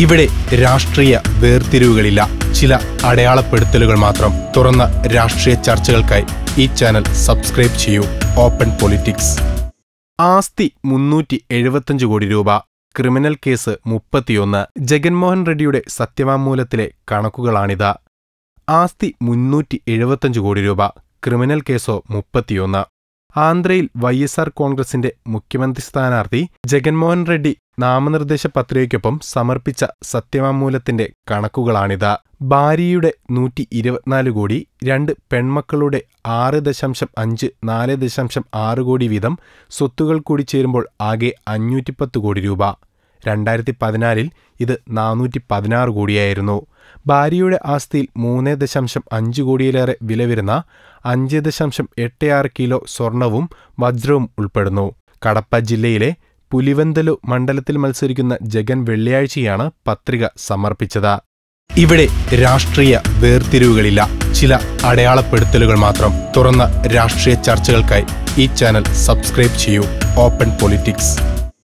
ഇവിടെ രാഷ്ട്രീയ വേർതിരിവുകളില്ല. ചില അടയാളപ്പെടുത്തലുകൾ മാത്രം. തുറന്ന രാഷ്ട്രീയ ചർച്ചകൾക്കായി ഈ ചാനൽ സബ്സ്ക്രൈബ് ചെയ്യൂ. Open politics. ആസ്തി മുന്നൂറ്റി എഴുപത്തഞ്ച് കോടി രൂപ. ക്രിമിനൽ കേസ് മുപ്പത്തിയൊന്ന്. ജഗൻമോഹൻ റെഡ്ഡിയുടെ സത്യവാങ്മൂലത്തിലെ കണക്കുകളാണിത്. ആസ്തി മുന്നൂറ്റി എഴുപത്തഞ്ച് കോടി രൂപ. ക്രിമിനൽ കേസോ മുപ്പത്തിയൊന്ന്. ആന്ധ്രയിൽ വൈ എസ് ആർ കോൺഗ്രസിന്റെ മുഖ്യമന്ത്രി സ്ഥാനാർത്ഥി ജഗൻമോഹൻ റെഡ്ഡി നാമനിർദ്ദേശ പത്രികയ്ക്കൊപ്പം സമർപ്പിച്ച സത്യവാങ്മൂലത്തിന്റെ കണക്കുകളാണിത്. ഭാര്യയുടെ നൂറ്റി ഇരുപത്തിനാല് കോടി രണ്ട് പെൺമക്കളുടെ ആറ് ദശാംശം അഞ്ച് നാല് ദശാംശം ആറ് കോടി വീതം സ്വത്തുകൾ കൂടി ചേരുമ്പോൾ ആകെ അഞ്ഞൂറ്റിപ്പത്ത് കോടി രൂപ. രണ്ടായിരത്തി പതിനാലിൽ ഇത് നാനൂറ്റി പതിനാറ് കോടിയായിരുന്നു. ഭാര്യയുടെ ആസ്തിയിൽ മൂന്ന് ദശാംശം അഞ്ച് കോടിയിലേറെ വില വരുന്ന അഞ്ച് ദശാംശം എട്ട് ആറ് കിലോ സ്വർണവും വജ്രവും ഉൾപ്പെടുന്നു. കടപ്പ ജില്ലയിലെ പുലിവന്തലു മണ്ഡലത്തിൽ മത്സരിക്കുന്ന ജഗൻ വെള്ളിയാഴ്ചയാണ് പത്രിക സമർപ്പിച്ചത്. ഇവിടെ രാഷ്ട്രീയ വേർതിരിവുകളില്ല. ചില അടയാളപ്പെടുത്തലുകൾ മാത്രം. തുറന്ന രാഷ്ട്രീയ ചർച്ചകൾക്കായി ഈ ചാനൽ സബ്സ്ക്രൈബ് ചെയ്യൂ. Open politics.